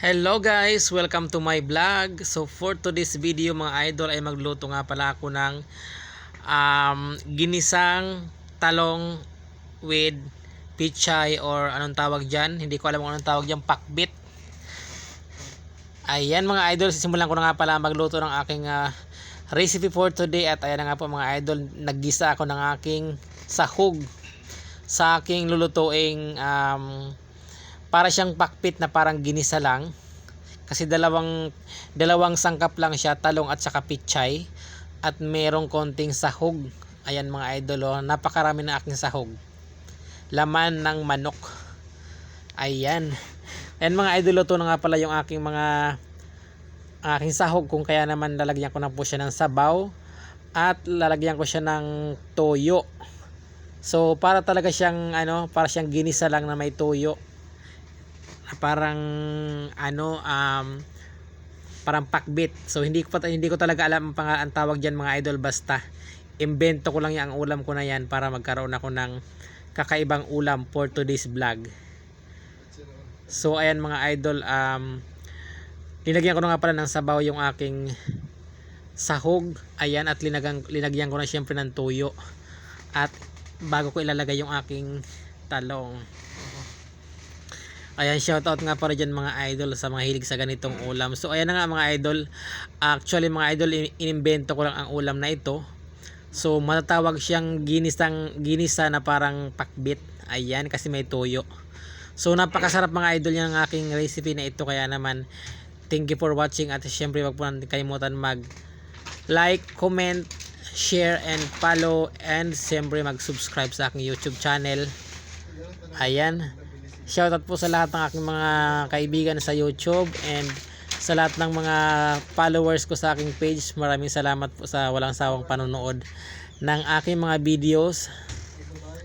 Hello guys! Welcome to my vlog. So for today's video mga idol ay magluto nga pala ako ng um, ginisang talong with pichay or anong tawag dyan. Hindi ko alam kung anong tawag dyan. Pakbit. Ayan mga idol, sisimulan ko na nga pala magluto ng aking ah, recipe for today at ayan nga po mga idol, naggisa ako ng aking sahog sa aking lulutuing um, para siyang pakpit na parang ginisa lang. Kasi dalawang dalawang sangkap lang siya talong at saka pichay. At merong konting sahog. Ayan mga idol oh, napakarami na aking sahog. Laman ng manok. Ayan. Ayan mga idol ito na nga pala yung aking mga aking sahog. Kung kaya naman lalagyan ko na po siya ng sabaw. At lalagyan ko siya ng toyo. So para talaga siyang ano para siyang ginisa lang na may toyo parang ano um parang pakbit. So hindi ko hindi ko talaga alam ang, pang, ang tawag diyan mga idol. Basta imbento ko lang yung ulam ko na yan para magkaroon ako ng kakaibang ulam for today's vlog. So ayan mga idol um linagyan ko na nga pala ng sabaw yung aking sahog. Ayan at linagang, linagyan ko na syempre ng tuyo at bago ko ilalagay yung aking talong Ayan, shoutout nga para dyan mga idol sa mga hilig sa ganitong ulam. So, ayan na nga mga idol. Actually, mga idol, in- inimbento ko lang ang ulam na ito. So, matatawag siyang ginisang, ginisa na parang pakbit. Ayan, kasi may tuyo. So, napakasarap mga idol yung aking recipe na ito. Kaya naman, thank you for watching. At syempre, wag po natin kalimutan mag like, comment, share, and follow. And syempre, mag-subscribe sa aking YouTube channel. Ayan. Shoutout po sa lahat ng aking mga kaibigan sa YouTube and sa lahat ng mga followers ko sa aking page. Maraming salamat po sa walang sawang panonood ng aking mga videos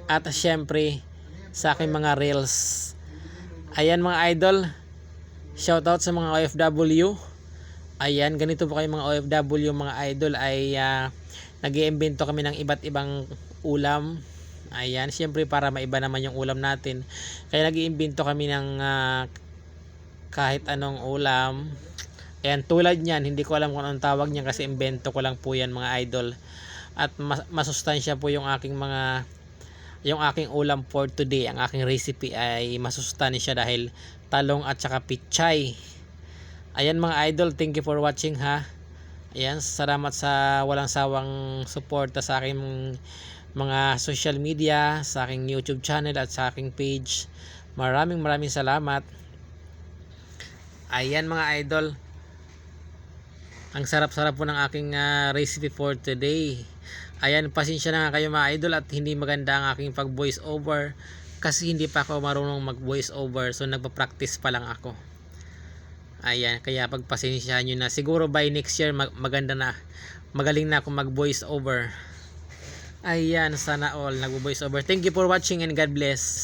at syempre sa aking mga reels. Ayan mga idol, shoutout sa mga OFW. Ayan, ganito po kayo mga OFW mga idol ay uh, nag-iimbento kami ng iba't ibang ulam Ayan, siyempre para maiba naman yung ulam natin. Kaya nag-iimbento kami ng ah, kahit anong ulam. Ayan, tulad niyan, hindi ko alam kung anong tawag niyan kasi imbento ko lang po yan mga idol. At mas masustansya po yung aking mga yung aking ulam for today. Ang aking recipe ay masustansya dahil talong at saka pichay. Ayan mga idol, thank you for watching ha. Ayan, salamat sa walang sawang suporta sa aking mga social media, sa aking YouTube channel at sa aking page. Maraming maraming salamat. Ayan mga idol. Ang sarap-sarap po ng aking ah, recipe for today. Ayan, pasensya na nga kayo mga idol at hindi maganda ang aking pag voice over kasi hindi pa ako marunong mag voice over so nagpa-practice pa lang ako. Ayan, kaya pagpasensyahan nyo na. Siguro by next year mag- maganda na. Magaling na ako mag voice over. Ayan, sana all nag voice over. Thank you for watching and God bless.